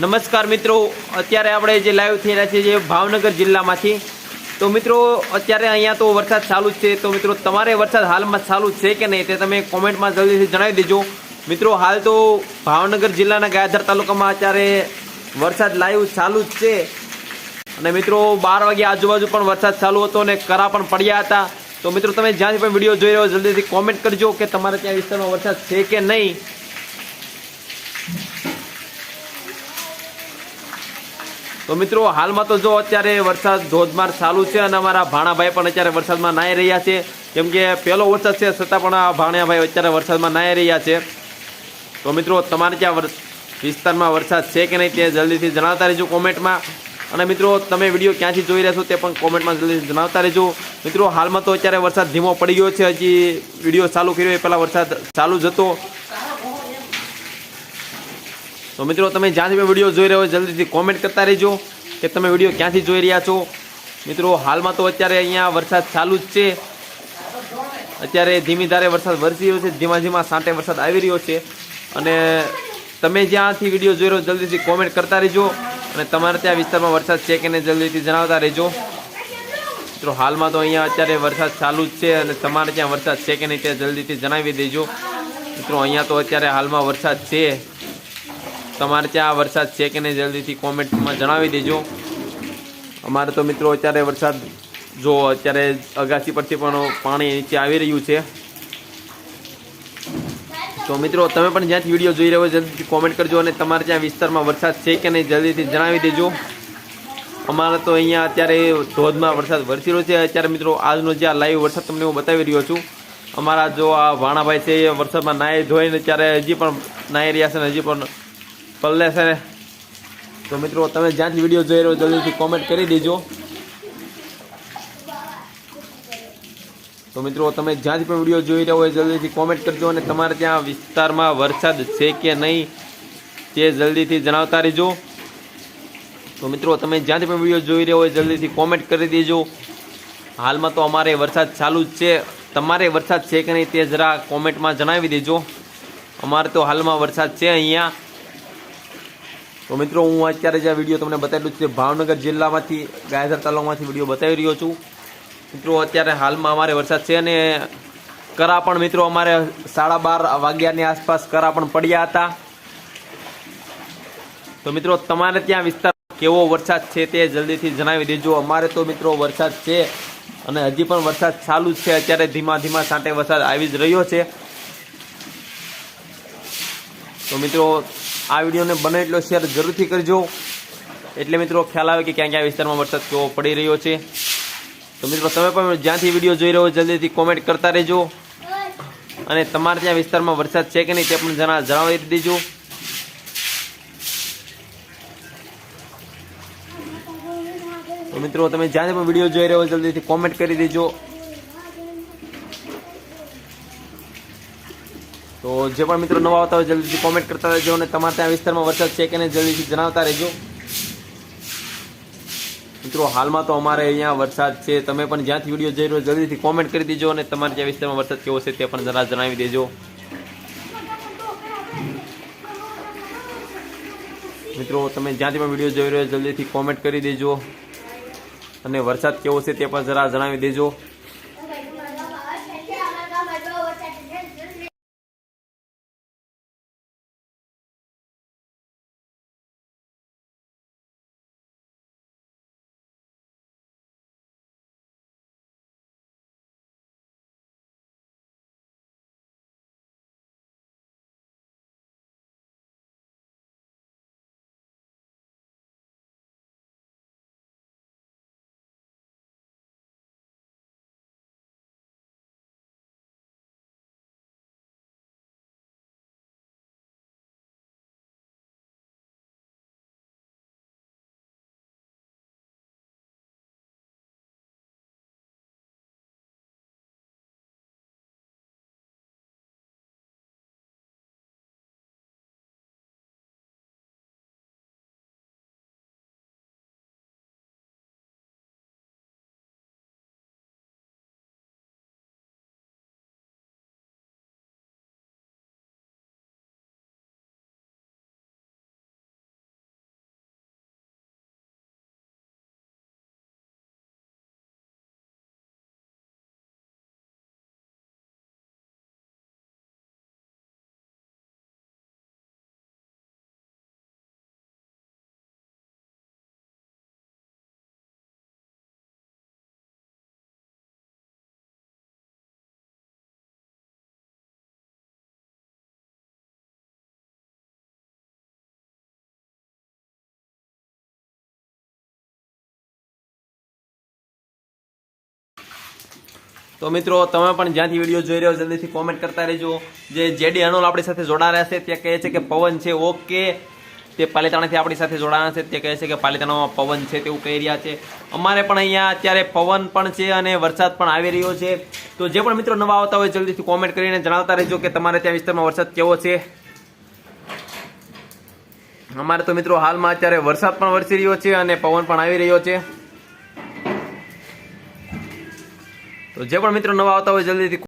નમસ્કાર મિત્રો, અત્યારે આપણે જે લાઈવ થઈ રહ્યા છીએ જે ભાવનગર જિલ્લામાંથી. તો મિત્રો, અત્યારે અહીંયા તો વરસાદ ચાલુ જ છે. તો મિત્રો, તમારે વરસાદ હાલમાં ચાલુ છે કે નહીં તે તમે કોમેન્ટમાં જલ્દીથી જણાવી દેજો. મિત્રો, હાલ તો ભાવનગર જિલ્લાના ગાયધર તાલુકામાં અત્યારે વરસાદ લાઈવ ચાલુ જ છે. અને મિત્રો, બાર વાગ્યા આજુબાજુ પણ વરસાદ ચાલુ હતો અને કરા પણ પડ્યા હતા. તો મિત્રો, તમે જ્યાંથી પણ વીડિયો જોઈ રહ્યો જલ્દીથી કોમેન્ટ કરજો કે તમારે ત્યાં વિસ્તારમાં વરસાદ છે કે નહીં. તો મિત્રો, હાલમાં તો જો અત્યારે વરસાદ ધોધમાર ચાલુ છે અને અમારા ભાણાભાઈ પણ અત્યારે વરસાદમાં નાહી રહ્યા છે. કેમ કે પહેલો વરસાદ છે, છતાં પણ આ ભાણિયાભાઈ અત્યારે વરસાદમાં નાહી રહ્યા છે. તો મિત્રો, તમારે ત્યાં વિસ્તારમાં વરસાદ છે કે નહીં તે જલ્દીથી જણાવતા રહેજો કોમેન્ટમાં. અને મિત્રો, તમે વીડિયો ક્યાંથી જોઈ રહ્યા છો તે પણ કોમેન્ટમાં જલ્દી જણાવતા રહેજો. મિત્રો, હાલમાં તો અત્યારે વરસાદ ધીમો પડી ગયો છે, હજી વીડિયો ચાલુ કર્યો એ પહેલાં વરસાદ ચાલુ જ હતો. તો મિત્રો, તમે જ્યાંથી પણ વીડિયો જોઈ રહ્યો હોય, જલ્દીથી કોમેન્ટ કરતા રહેજો કે તમે વીડિયો ક્યાંથી જોઈ રહ્યા છો. મિત્રો, હાલમાં તો અત્યારે અહીંયા વરસાદ ચાલુ જ છે. અત્યારે ધીમી ધારે વરસાદ વરસી રહ્યો છે. ધીમા ધીમા સાંટે વરસાદ આવી રહ્યો છે. અને તમે જ્યાંથી વીડિયો જોઈ રહ્યો જલ્દીથી કોમેન્ટ કરતા રહેજો. અને તમારે ત્યાં વિસ્તારમાં વરસાદ છે કે નહીં, જલ્દીથી જણાવતા રહેજો. મિત્રો, હાલમાં તો અહીંયા અત્યારે વરસાદ ચાલુ જ છે અને તમારે ત્યાં વરસાદ છે કે નહીં તે જલ્દીથી જણાવી દેજો. મિત્રો, અહીંયા તો અત્યારે હાલમાં વરસાદ છે. તમારે ત્યાં વરસાદ છે કે નહીં જલ્દીથી કોમેન્ટમાં જણાવી દેજો. અમારે તો મિત્રો અત્યારે વરસાદ જો અત્યારે અગાસી પરથી પણ પાણી નીચે આવી રહ્યું છે. તો મિત્રો તમે પણ જ્યાંથી વીડિયો જોઈ રહ્યો જલ્દીથી કોમેન્ટ કરજો અને તમારે ત્યાં વિસ્તારમાં વરસાદ છે કે નહીં જલ્દીથી જણાવી દેજો. અમારે તો અહીંયા અત્યારે ધોધમાં વરસાદ વરસી રહ્યો છે. અત્યારે મિત્રો આજનો જે આ લાઈવ વરસાદ તમને હું બતાવી રહ્યો છું. અમારા જો આ ભાણાભાઈ છે એ વરસાદમાં નાહી ધોઈને અત્યારે હજી પણ નાહી રહ્યા છે અને હજી પણ પલ્લે છે તો મિત્રો, તમે જ્યાંથી વીડિયો જોઈ રહ્યો જલ્દીથી કોમેન્ટ કરી દેજો. તો મિત્રો, તમે જ્યાં પણ વીડિયો જોઈ રહ્યા હોય, જલ્દીથી કોમેન્ટ કરજો અને તમારે ત્યાં વિસ્તારમાં વરસાદ છે કે નહીં, તે જલ્દીથી જણાવતા રહેજો. તો મિત્રો, તમે જ્યાંથી પણ વીડિયો જોઈ રહ્યા હોય, જલ્દીથી કોમેન્ટ કરી દેજો. હાલમાં તો અમારે વરસાદ ચાલુ જ છે. તમારે વરસાદ છે કે નહીં, તે જરા કોમેન્ટમાં જણાવી દેજો. અમારે તો હાલમાં વરસાદ છે અહીંયા. તો મિત્રો, હું અત્યારે જે વીડિયો તમને બતાવેલું છે ભાવનગર જિલ્લામાંથી, ગાયધર તાલુકામાંથી વીડિયો બતાવી રહ્યો છું. મિત્રો, અત્યારે હાલમાં અમારે વરસાદ છે અને કરા પણ મિત્રો અમારે સાડા બાર વાગ્યાની આસપાસ કરા પણ પડ્યા હતા. તો મિત્રો, તમારે ત્યાં વિસ્તાર કેવો વરસાદ છે તે જલ્દીથી જણાવી દેજો. અમારે તો મિત્રો વરસાદ છે અને હજી પણ વરસાદ ચાલુ જ છે. અત્યારે ધીમા ધીમા સાંટે વરસાદ આવી જ રહ્યો છે. તો મિત્રો આ વિડીયોને બને એટલો શેર જરૂરથી કરજો. એટલે મિત્રો, ખ્યાલ આવે કે ક્યાં ક્યાં વિસ્તારમાં વરસાદ કેવો પડી રહ્યો છે. તો મિત્રો, તમે પણ જ્યાંથી વીડિયો જોઈ રહ્યો જલ્દીથી કોમેન્ટ કરતા રહેજો. અને તમારે ત્યાં વિસ્તારમાં વરસાદ છે કે નહીં તે પણ જણા જણાવી દેજો. તો મિત્રો, તમે જ્યાંથી પણ વીડિયો જોઈ રહ્યો જલ્દીથી કોમેન્ટ કરી દેજો. તો જે પણ મિત્રો નવા આવતા હોય જલ્દીથી કોમેન્ટ કરતા રહેજો અને તમારે ત્યાં વિસ્તારમાં વરસાદ છે કે નહીં જલ્દીથી જણાવતા રહેજો. મિત્રો, હાલમાં તો અમારે અહીંયા વરસાદ છે. તમે પણ જ્યાંથી વીડિયો જોઈ રહ્યો જલ્દીથી કોમેન્ટ કરી દેજો અને તમારે ત્યાં વિસ્તારમાં વરસાદ કેવો છે તે પણ જરા જણાવી દેજો. મિત્રો, તમે જ્યાંથી પણ વીડિયો જોઈ રહ્યો જલ્દીથી કોમેન્ટ કરી દેજો અને વરસાદ કેવો છે તે પણ જરા જણાવી દેજો. તો મિત્રો, તમે પણ જ્યાંથી વીડિયો જોઈ રહ્યો જલ્દીથી કોમેન્ટ કરતા રહેજો. જે જેડી અનોલ આપણી સાથે જોડાયા છે તે કહે છે કે પવન છે ઓકે તે પાલિતાણાથી આપણી સાથે જોડાયા છે તે કહે છે કે પાલિતાણામાં પવન છે, તેવું કહી રહ્યા છે. અમારે પણ અહીંયા અત્યારે પવન પણ છે અને વરસાદ પણ આવી રહ્યો છે. તો જે પણ મિત્રો નવા આવતા હોય, જલ્દીથી કોમેન્ટ કરીને જણાવતા રહેજો કે તમારે ત્યાં વિસ્તારમાં વરસાદ કેવો છે. અમારે તો મિત્રો હાલમાં અત્યારે વરસાદ પણ વરસી રહ્યો છે અને પવન પણ આવી રહ્યો છે. જે પણ મિત્રો નવા આવતા હોય જલ્દીથી